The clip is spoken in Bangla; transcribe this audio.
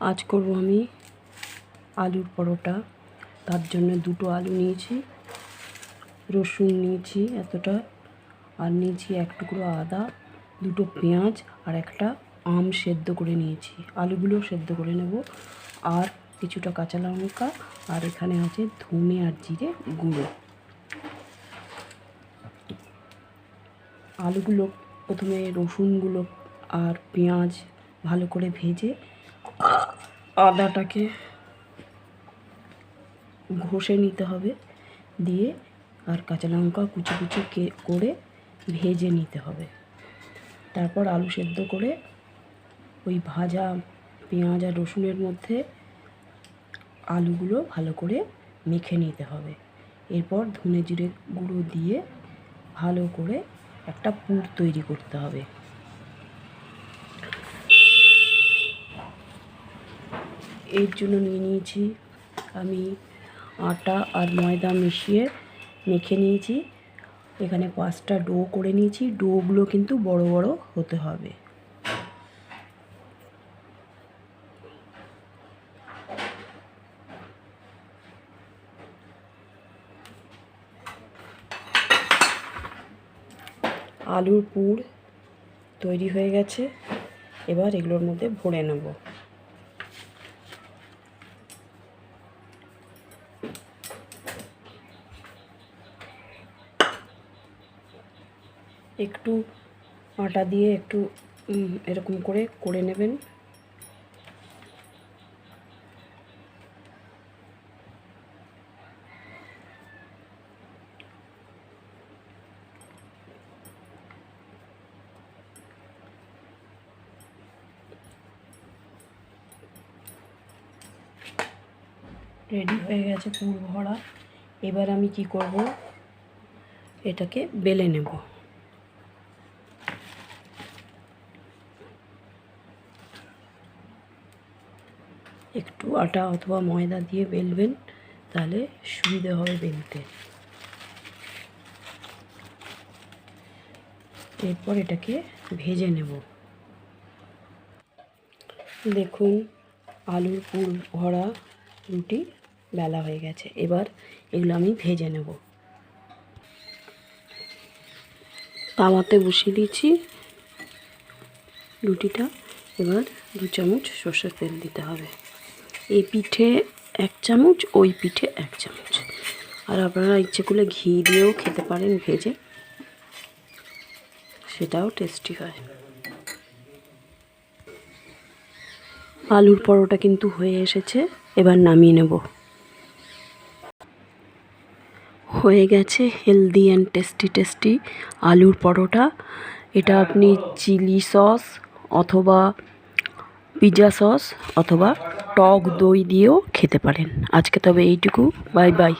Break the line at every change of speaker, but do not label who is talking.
আজ করব আমি আলুর পরোটা। তার জন্য দুটো আলু নিয়েছি, রসুন নিয়েছি এতটা, আর নিয়েছি এক টুকরো আদা, দুটো পেঁয়াজ আর একটা আম সেদ্ধ করে নিয়েছি। আলুগুলো সেদ্ধ করে নেব, আর কিছুটা কাঁচা লঙ্কা, আর এখানে আছে ধনে আর জিরে গুঁড়ো। আলুগুলো প্রথমে রসুনগুলো আর পেঁয়াজ ভালো করে ভেজে আদাটাকে ঘষে নিতে হবে, দিয়ে আর কাঁচা লঙ্কা কুচি কুচি করে ভেজে নিতে হবে। তারপর আলু সেদ্ধ করে ওই ভাজা পেঁয়াজ আর রসুনের মধ্যে আলুগুলো ভালো করে মেখে নিতে হবে। এরপর ধনে জিরে গুঁড়ো দিয়ে ভালো করে একটা পুর তৈরি করতে হবে। এর জন্য নিয়ে নিয়েছি। আমি আটা আর ময়দা মিশিয়ে মেখে নিয়েছি। এখানে পাঁচটা ডো করে নিয়েছি। ডোগুলো কিন্তু বড় বড় হতে হবে। আলুর পুর তৈরি হয়ে গেছে। এবার এগুলোর মধ্যে ভরে নেব। একটু আটা দিয়ে একটু এরকম করে করে নেবেন। রেডি হয়ে গেছে পুর ভরা এবার আমি কি করব? এটাকে বেলে নেব। একটু আটা অথবা ময়দা দিয়ে বেলবেন, তাহলে সুবিধে হবে বেলতে। এরপর এটাকে ভেজে নেব। দেখুন, আলুর পুর ভরা রুটি বেলা হয়ে গেছে। এবার এগুলো আমি ভেজে নেব। তাওয়াতে বসিয়ে দিয়েছি রুটিটা। এবার দু চামচ সর্ষের তেল দিতে হবে। এই পিঠে এক চামচ, ওই পিঠে এক চামচ। আর আপনারা ইচ্ছে করলে ঘি দিয়েও খেতে পারেন ভেজে। সেটাও টেস্টি হয়। আলুর পরোটা কিন্তু হয়ে এসেছে, এবার নামিয়ে নেব। হয়ে গেছে হেলদি অ্যান্ড টেস্টি টেস্টি আলুর পরোটা। এটা আপনি চিলি সস অথবা পিৎজা সস অথবা টক দই দিয়েও খেতে পারেন। আজকে তবে এইটুকু। Bye bye.